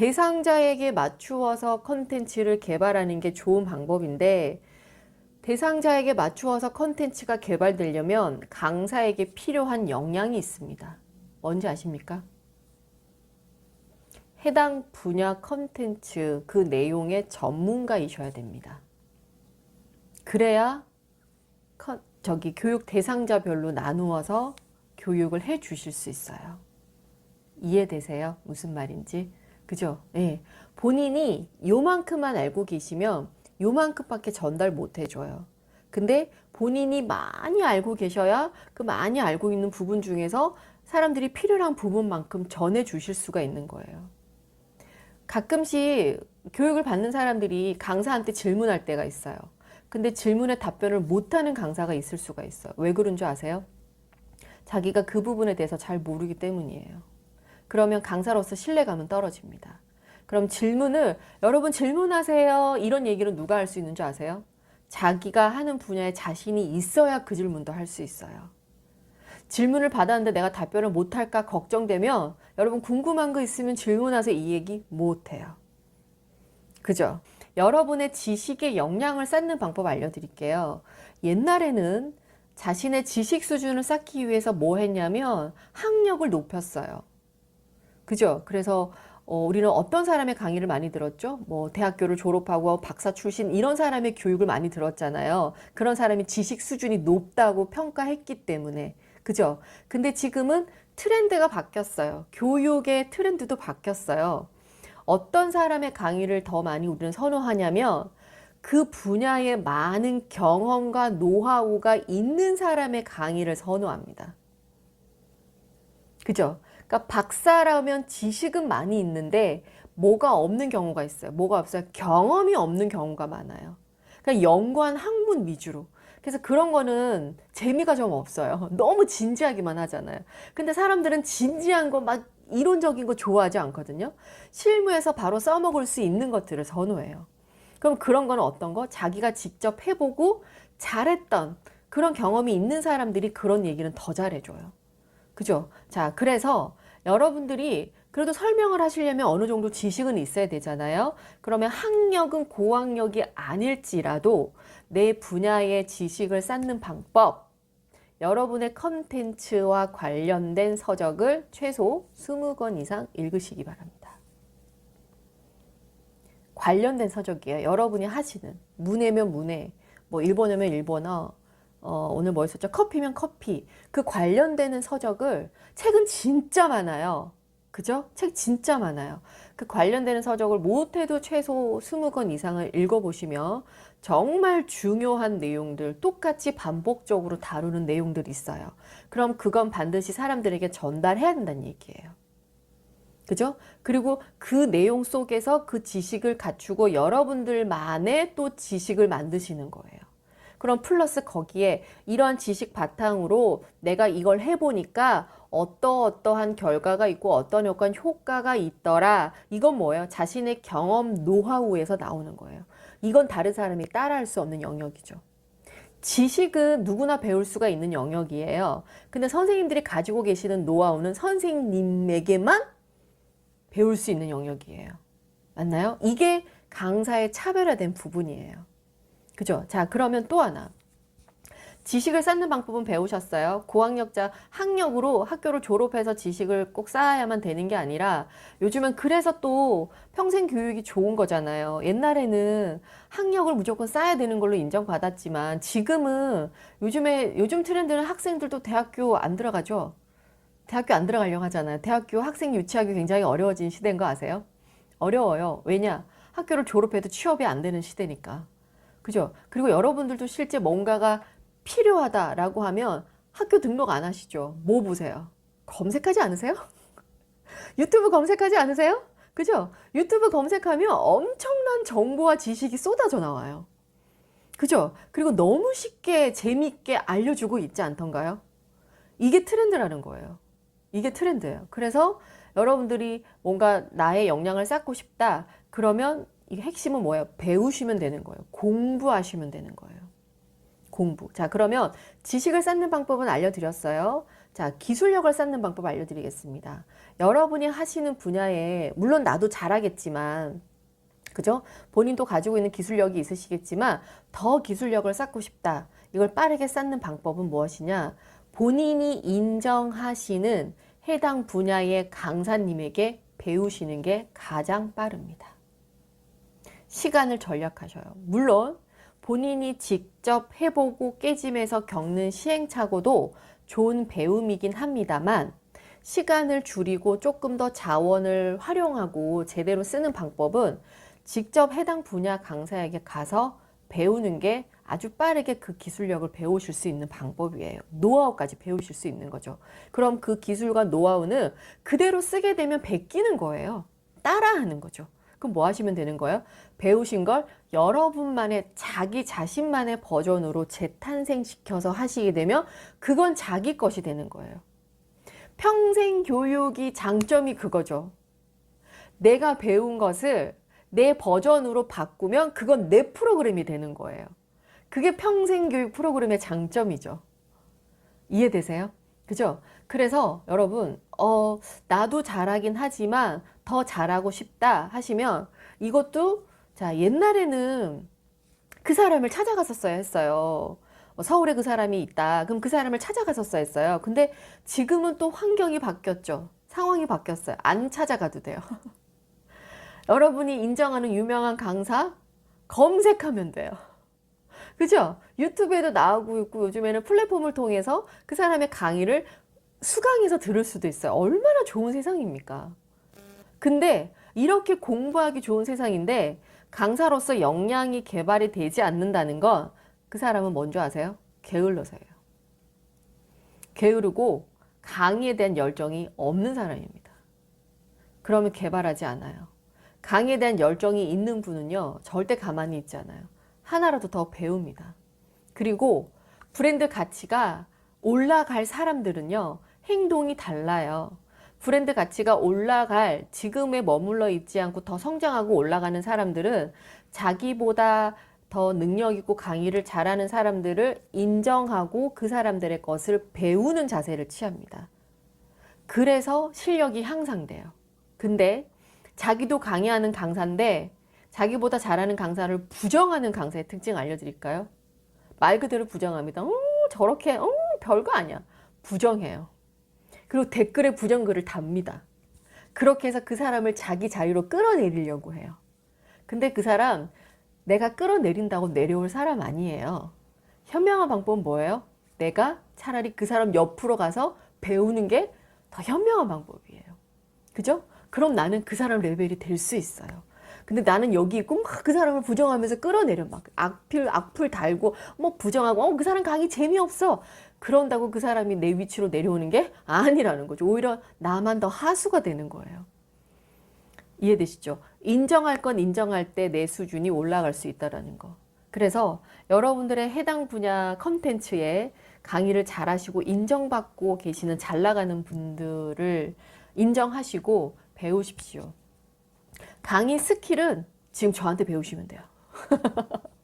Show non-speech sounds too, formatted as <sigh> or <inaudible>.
대상자에게 맞추어서 컨텐츠를 개발하는 게 좋은 방법인데 대상자에게 맞추어서 컨텐츠가 개발되려면 강사에게 필요한 역량이 있습니다. 뭔지 아십니까? 해당 분야 컨텐츠 그 내용의 전문가이셔야 됩니다. 그래야 컨- 저기 교육 대상자별로 나누어서 교육을 해 주실 수 있어요. 이해되세요? 무슨 말인지? 그죠? 예. 본인이 요만큼만 알고 계시면 요만큼밖에 전달 못 해줘요. 근데 본인이 많이 알고 계셔야 그 많이 알고 있는 부분 중에서 사람들이 필요한 부분만큼 전해 주실 수가 있는 거예요. 가끔씩 교육을 받는 사람들이 강사한테 질문할 때가 있어요. 근데 질문에 답변을 못하는 강사가 있을 수가 있어요. 왜 그런 줄 아세요? 자기가 그 부분에 대해서 잘 모르기 때문이에요. 그러면 강사로서 신뢰감은 떨어집니다. 그럼 질문을 여러분 질문하세요. 이런 얘기를 누가 할 수 있는 줄 아세요? 자기가 하는 분야에 자신이 있어야 그 질문도 할 수 있어요. 질문을 받았는데 내가 답변을 못할까 걱정되면 여러분 궁금한 거 있으면 질문하세요. 이 얘기 못해요. 그죠? 여러분의 지식의 역량을 쌓는 방법 알려드릴게요. 옛날에는 자신의 지식 수준을 쌓기 위해서 뭐 했냐면 학력을 높였어요. 그죠? 그래서 어, 우리는 어떤 사람의 강의를 많이 들었죠? 뭐 대학교를 졸업하고 박사 출신 이런 사람의 교육을 많이 들었잖아요. 그런 사람이 지식 수준이 높다고 평가했기 때문에 그죠? 근데 지금은 트렌드가 바뀌었어요. 교육의 트렌드도 바뀌었어요. 어떤 사람의 강의를 더 많이 우리는 선호하냐면 그 분야에 많은 경험과 노하우가 있는 사람의 강의를 선호합니다. 그죠? 그러니까 박사라면 지식은 많이 있는데 뭐가 없는 경우가 있어요. 뭐가 없어요? 경험이 없는 경우가 많아요. 그러니까 연구한 학문 위주로. 그래서 그런 거는 재미가 좀 없어요. <laughs> 너무 진지하기만 하잖아요. 근데 사람들은 진지한 거 막 이론적인 거 좋아하지 않거든요. 실무에서 바로 써먹을 수 있는 것들을 선호해요. 그럼 그런 거는 어떤 거? 자기가 직접 해보고 잘했던 그런 경험이 있는 사람들이 그런 얘기는 더 잘해줘요. 그죠? 자, 그래서 여러분들이 그래도 설명을 하시려면 어느 정도 지식은 있어야 되잖아요. 그러면 학력은 고학력이 아닐지라도 내 분야의 지식을 쌓는 방법, 여러분의 컨텐츠와 관련된 서적을 최소 20권 이상 읽으시기 바랍니다. 관련된 서적이에요. 여러분이 하시는 문해면 문해, 뭐 일본어면 일본어, 어, 오늘 뭐 있었죠? 커피면 커피. 그 관련되는 서적을 책은 진짜 많아요. 그죠? 책 진짜 많아요. 그 관련되는 서적을 못해도 최소 20권 이상을 읽어보시면 정말 중요한 내용들, 똑같이 반복적으로 다루는 내용들이 있어요. 그럼 그건 반드시 사람들에게 전달해야 된다는 얘기예요. 그죠? 그리고 그 내용 속에서 그 지식을 갖추고 여러분들만의 또 지식을 만드시는 거예요. 그럼 플러스 거기에 이러한 지식 바탕으로 내가 이걸 해보니까 어떠어떠한 결과가 있고 어떤 어떤 효과가 있더라. 이건 뭐예요? 자신의 경험, 노하우에서 나오는 거예요. 이건 다른 사람이 따라할 수 없는 영역이죠. 지식은 누구나 배울 수가 있는 영역이에요. 근데 선생님들이 가지고 계시는 노하우는 선생님에게만 배울 수 있는 영역이에요. 맞나요? 이게 강사의 차별화된 부분이에요. 그죠? 자, 그러면 또 하나. 지식을 쌓는 방법은 배우셨어요. 고학력자 학력으로 학교를 졸업해서 지식을 꼭 쌓아야만 되는 게 아니라 요즘은 그래서 또 평생 교육이 좋은 거잖아요. 옛날에는 학력을 무조건 쌓아야 되는 걸로 인정받았지만 지금은 요즘에 요즘 트렌드는 학생들도 대학교 안 들어가죠. 대학교 안 들어가려고 하잖아요. 대학교 학생 유치하기 굉장히 어려워진 시대인 거 아세요? 어려워요. 왜냐? 학교를 졸업해도 취업이 안 되는 시대니까. 그죠? 그리고 여러분들도 실제 뭔가가 필요하다라고 하면 학교 등록 안 하시죠? 뭐 보세요? 검색하지 않으세요? <laughs> 유튜브 검색하지 않으세요? 그죠? 유튜브 검색하면 엄청난 정보와 지식이 쏟아져 나와요. 그죠? 그리고 너무 쉽게 재밌게 알려주고 있지 않던가요? 이게 트렌드라는 거예요. 이게 트렌드예요. 그래서 여러분들이 뭔가 나의 역량을 쌓고 싶다. 그러면 이 핵심은 뭐예요? 배우시면 되는 거예요. 공부하시면 되는 거예요. 공부. 자, 그러면 지식을 쌓는 방법은 알려드렸어요. 자, 기술력을 쌓는 방법 알려드리겠습니다. 여러분이 하시는 분야에, 물론 나도 잘하겠지만, 그죠? 본인도 가지고 있는 기술력이 있으시겠지만, 더 기술력을 쌓고 싶다. 이걸 빠르게 쌓는 방법은 무엇이냐? 본인이 인정하시는 해당 분야의 강사님에게 배우시는 게 가장 빠릅니다. 시간을 절약하셔요. 물론 본인이 직접 해보고 깨짐에서 겪는 시행착오도 좋은 배움이긴 합니다만 시간을 줄이고 조금 더 자원을 활용하고 제대로 쓰는 방법은 직접 해당 분야 강사에게 가서 배우는 게 아주 빠르게 그 기술력을 배우실 수 있는 방법이에요. 노하우까지 배우실 수 있는 거죠. 그럼 그 기술과 노하우는 그대로 쓰게 되면 베끼는 거예요. 따라하는 거죠. 그럼 뭐 하시면 되는 거예요? 배우신 걸 여러분만의 자기 자신만의 버전으로 재탄생시켜서 하시게 되면 그건 자기 것이 되는 거예요. 평생 교육이 장점이 그거죠. 내가 배운 것을 내 버전으로 바꾸면 그건 내 프로그램이 되는 거예요. 그게 평생 교육 프로그램의 장점이죠. 이해되세요? 그죠? 그래서 여러분, 어, 나도 잘하긴 하지만 더 잘하고 싶다 하시면 이것도 자, 옛날에는 그 사람을 찾아갔었어야 했어요. 어, 서울에 그 사람이 있다. 그럼 그 사람을 찾아갔었어야 했어요. 근데 지금은 또 환경이 바뀌었죠. 상황이 바뀌었어요. 안 찾아가도 돼요. <laughs> 여러분이 인정하는 유명한 강사 검색하면 돼요. 그죠? 유튜브에도 나오고 있고 요즘에는 플랫폼을 통해서 그 사람의 강의를 수강해서 들을 수도 있어요. 얼마나 좋은 세상입니까? 근데 이렇게 공부하기 좋은 세상인데 강사로서 역량이 개발이 되지 않는다는 건 그 사람은 뭔지 아세요? 게을러서예요. 게으르고 강의에 대한 열정이 없는 사람입니다. 그러면 개발하지 않아요. 강의에 대한 열정이 있는 분은요, 절대 가만히 있지 않아요. 하나라도 더 배웁니다. 그리고 브랜드 가치가 올라갈 사람들은요, 행동이 달라요. 브랜드 가치가 올라갈 지금에 머물러 있지 않고 더 성장하고 올라가는 사람들은 자기보다 더 능력 있고 강의를 잘하는 사람들을 인정하고 그 사람들의 것을 배우는 자세를 취합니다. 그래서 실력이 향상돼요. 근데 자기도 강의하는 강사인데 자기보다 잘하는 강사를 부정하는 강사의 특징 알려드릴까요? 말 그대로 부정합니다. 어, 저렇게 어, 별거 아니야. 부정해요. 그리고 댓글에 부정글을 답니다. 그렇게 해서 그 사람을 자기 자리로 끌어내리려고 해요. 근데 그 사람 내가 끌어내린다고 내려올 사람 아니에요. 현명한 방법은 뭐예요? 내가 차라리 그 사람 옆으로 가서 배우는 게 더 현명한 방법이에요. 그죠? 그럼 나는 그 사람 레벨이 될 수 있어요. 근데 나는 여기 있고 막 그 사람을 부정하면서 끌어내려 막 악필 악플 달고 뭐 부정하고 어 그 사람 강의 재미없어 그런다고 그 사람이 내 위치로 내려오는 게 아니라는 거죠. 오히려 나만 더 하수가 되는 거예요. 이해되시죠? 인정할 건 인정할 때 내 수준이 올라갈 수 있다라는 거. 그래서 여러분들의 해당 분야 컨텐츠에 강의를 잘하시고 인정받고 계시는 잘 나가는 분들을 인정하시고 배우십시오. 강의 스킬은 지금 저한테 배우시면 돼요. <laughs>